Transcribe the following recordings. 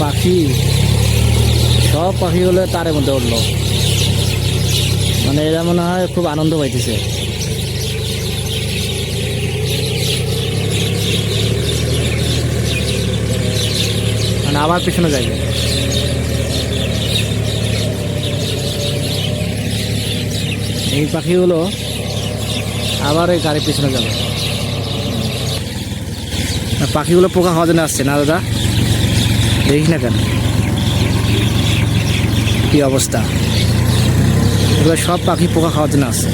পাখি। সব পাখিগুলো তারের মধ্যে উঠল। মানে এরা মনে হয় খুব আনন্দ পাইতেছে। মানে আবার পিছনে যাইবে। এই পাখিগুলো আবার এই গাড়ির পিছনে যাবে। পাখিগুলো পোকা খাওয়ার জন্য আসছে না দাদা? দেখিস না কেন। কি অবস্থা? এগুলো সব পাখি পোকা খাওয়ার জন্য আসছে।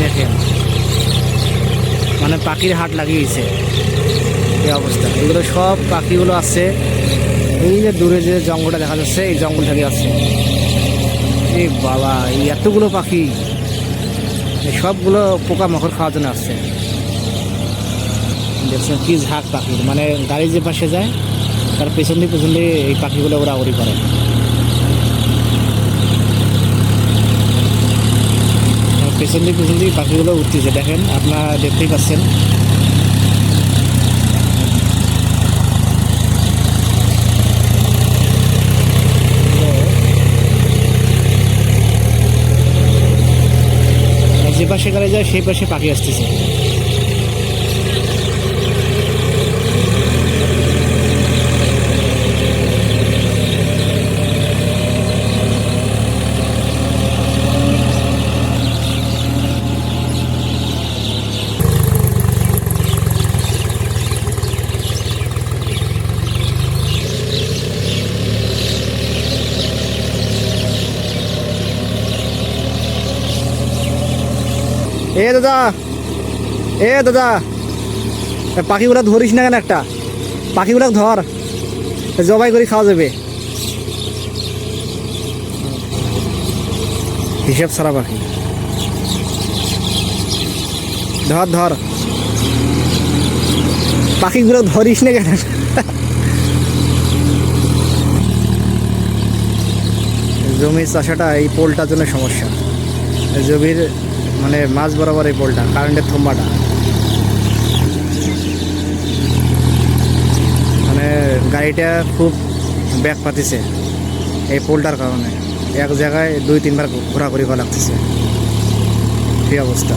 দেখেন। মানে পাখির হাট লাগিয়েছে এই অবস্থা। এগুলো সব পাখিগুলো আছে। এই যে দূরে যে জঙ্গলটা দেখা যাচ্ছে, এই জঙ্গল থেকে আসছে এই বাবা, এই এতগুলো পাখি। এই সবগুলো পোকা মাকড় খাওয়ার জন্য আসছে। দেখছেন কি ঝাঁক পাখি। মানে গাড়ি যে পাশে যায়, তার পেছন দিয়ে পেছন দিয়ে এই পাখিগুলো ওরা উড়ি করে। পেছন দিয়ে পেছন দিকে, পাখিগুলো উঠতেছে, দেখেন, আপনারা দেখতেই পাচ্ছেন। যে পাশে গাড়ি যায়, সেই পাশে পাখি আসতেছে। এ দাদা এ দাদা। পাখিগুলা ধরিস না কেন একটা? পাখিগুলা ধর। জবাই করে খাওয়া যাবে। হিসেব ছাড়া পাখি। ধর ধর। পাখিগুলো ধরিস না কেন? জমির চাষাটা এই পোলটার জন্য সমস্যা। জমির মানে মাছ বরাবর এই পোলটা কারেন্টের থম্বাটা। মানে গাড়িটা খুব ব্যাক পাতিছে এই পোলটার কারণে। এক জায়গায় দুই তিনবার ঘোরাঘুরি করা লাগতেছে। এই অবস্থা?